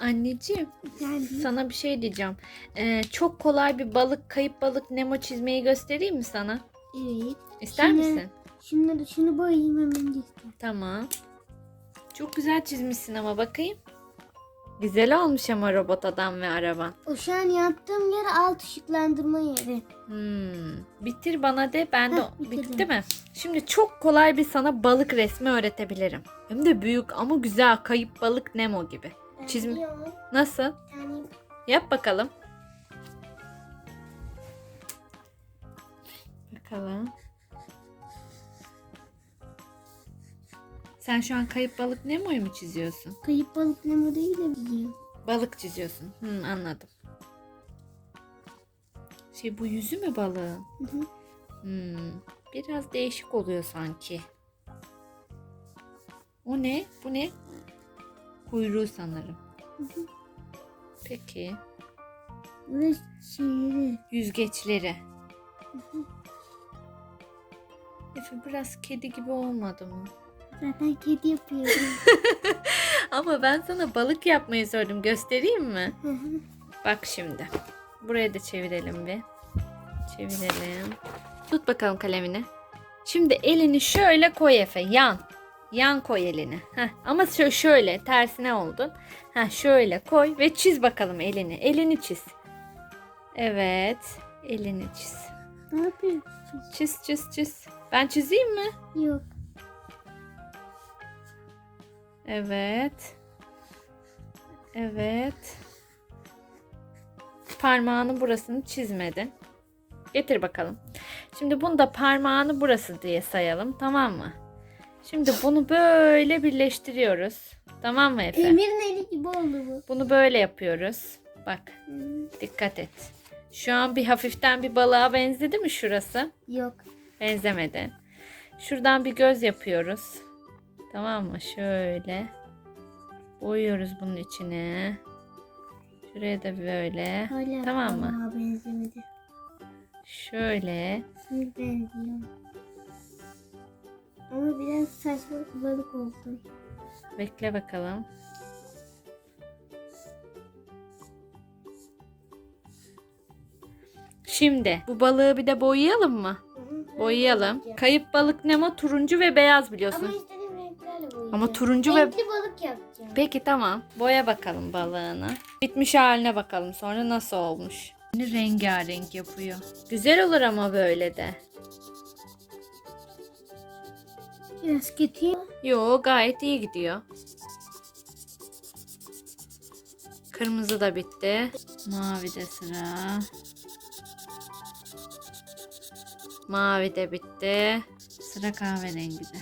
Anneciğim Geldi. sana bir şey diyeceğim. Ee, çok kolay bir balık kayıp balık Nemo çizmeyi göstereyim mi sana? Evet. İster Şimdi- misin? Şunları şunu boyayayım hemen göster. Tamam. Çok güzel çizmişsin ama bakayım. Güzel olmuş ama robot adam ve araban. O şu an yaptığım yer alt ışıklandırma yeri. Hmm. Bitir bana de ben de Heh, bitirdim. bitti mi? Şimdi çok kolay bir sana balık resmi öğretebilirim. Hem de büyük ama güzel kayıp balık Nemo gibi. Çizim-. Nasıl? Yani Yap bakalım. Bakalım. Sen şu an kayıp balık Nemo'yu mu çiziyorsun? kayıp balık Nemo değil de biliyorum. Balık çiziyorsun. Hmm, anladım. Şey bu yüzü mü balığın? Hı hı. Hmm, biraz değişik oluyor sanki. O ne? Bu ne? Kuyruğu sanırım. Peki. Şeyleri. Yüzgeçleri. Efe biraz kedi gibi olmadı mı? Zaten kedi yapıyorum. Ama ben sana balık yapmayı sordum. Göstereyim mi? Hı hı. Bak şimdi. Buraya da çevirelim bir. Çevirelim. Tut bakalım kalemini. Şimdi elini şöyle koy Efe. Yan. Yan koy elini. Heh. Ama şö- şöyle tersine oldun. Heh, şöyle koy ve çiz bakalım elini. Elini çiz. Evet. Elini çiz. ne yapıyorsun? Çiz çiz çiz. Ben çizeyim mi? Yok. Evet. Evet. Parmağını burasını çizmedin. Getir bakalım. Şimdi bunu da parmağını burası diye sayalım. Tamam mı? Şimdi bunu böyle birleştiriyoruz. Tamam mı Efe? Emir'in eli gibi oldu bu. Bunu böyle yapıyoruz. Bak dikkat et. Şu an bir hafiften bir balığa benzedi mi şurası? Yok. Benzemedi. Şuradan bir göz yapıyoruz. Tamam mı? Şöyle. Boyuyoruz bunun içine. Şuraya da böyle. Hala Tamam mı? benzemedi. Şöyle. Şimdi benziyor. Ama biraz saçma bir balık oldu. Bekle bakalım. Şimdi bu balığı bir de boyayalım mı? Boyayalım. Kayıp balık Nemo turuncu ve beyaz Ama biliyorsun. istediğim renklerle boyayacağım. Ama turuncu ve Renkli balık yapacağım. Peki tamam. Boya bakalım balığını. Bitmiş haline bakalım sonra nasıl olmuş. Rengarenk yapıyor. Güzel olur ama böyle de. Biraz kötü. Yo gayet iyi gidiyor. Kırmızı da bitti. Mavi de sıra. Mavi de bitti. Sıra kahverengide.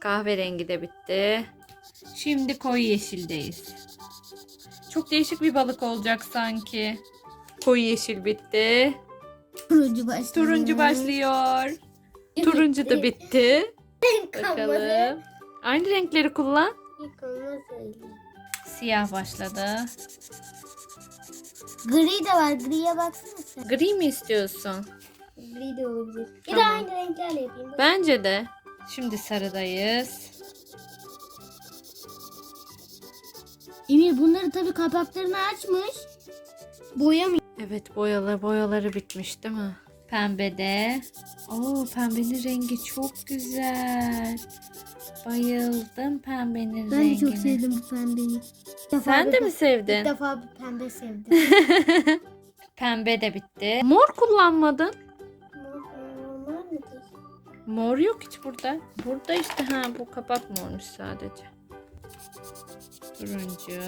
Kahverengi de bitti. Şimdi koyu yeşildeyiz. Çok değişik bir balık olacak sanki. Koyu yeşil bitti. Turuncu başlıyor. Turuncu başlıyor. Turuncu da bitti. Bakalım. Aynı renkleri kullan. Siyah başladı. Gri de var. Griye baksana sen. Gri mi istiyorsun? Gri de olabilir. Bir Tamam. de aynı renklerle yapayım. Bak. Bence de. Şimdi sarıdayız. Emir bunları tabii kapaklarını açmış. Boyamıyor. Evet boyalar boyaları bitmiş değil mi? Pembede. Oo pembenin rengi çok güzel. Bayıldım pembenin Ben de rengine. çok sevdim bu pembeyi. Defa Sen bir de mi sevdin? defa bir pembe sevdim. Pembe de bitti. Mor kullanmadın. Mıdır? Mor yok hiç burada. Burada işte ha bu kapak mormuş sadece. Turuncu.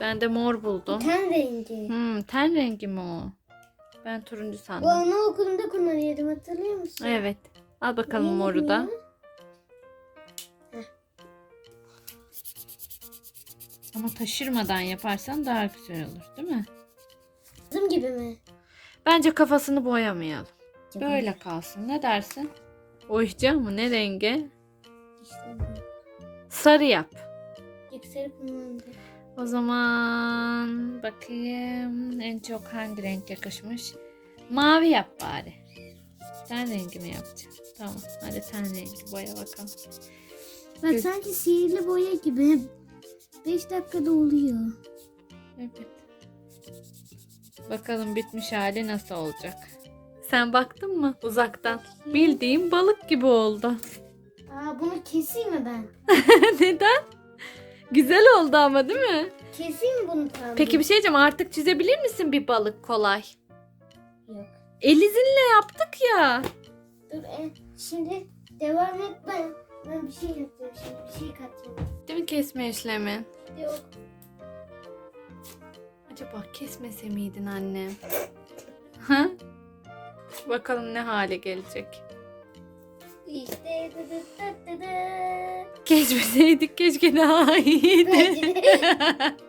Ben de mor buldum. ten rengi. Hmm, ten rengi mi o? Ben turuncu Bu sandım. anaokulunda kullanıyordum hatırlıyor musun? Evet. Al bakalım Neydi moru bu da. Ama taşırmadan yaparsan daha güzel olur değil mi? Kızım gibi mi? Bence kafasını boyamayalım. Gibi. Böyle kalsın. Ne dersin? Oyuncak mı? Ne rengi? İşte bu. Sarı yap. Yüksel kullandı. O zaman bakayım en çok hangi renk yakışmış? Mavi yap bari. Ten rengi mi yapacağım? Tamam. Hadi ten rengi boya bakalım. Bak Gö- sanki sihirli boya gibi. 5 dakikada oluyor. Evet. Bakalım bitmiş hali nasıl olacak. Sen baktın mı uzaktan? Bildiğim balık gibi oldu. Aa bunu keseyim mi ben? Neden? Güzel oldu ama değil mi? Mi bunu tam? Peki bir şey diyeceğim artık çizebilir misin bir balık kolay? Yok. El izinle yaptık ya. Dur e, şimdi devam et ben. Ben bir şey yapacağım şimdi. Bir şey katacağım. Değil mi kesme işlemi? Yok. Acaba kesmese miydin annem? Ha? Bakalım ne hale gelecek. İşte dı dı dı dı dı. Kesmeseydik keşke daha iyiydi.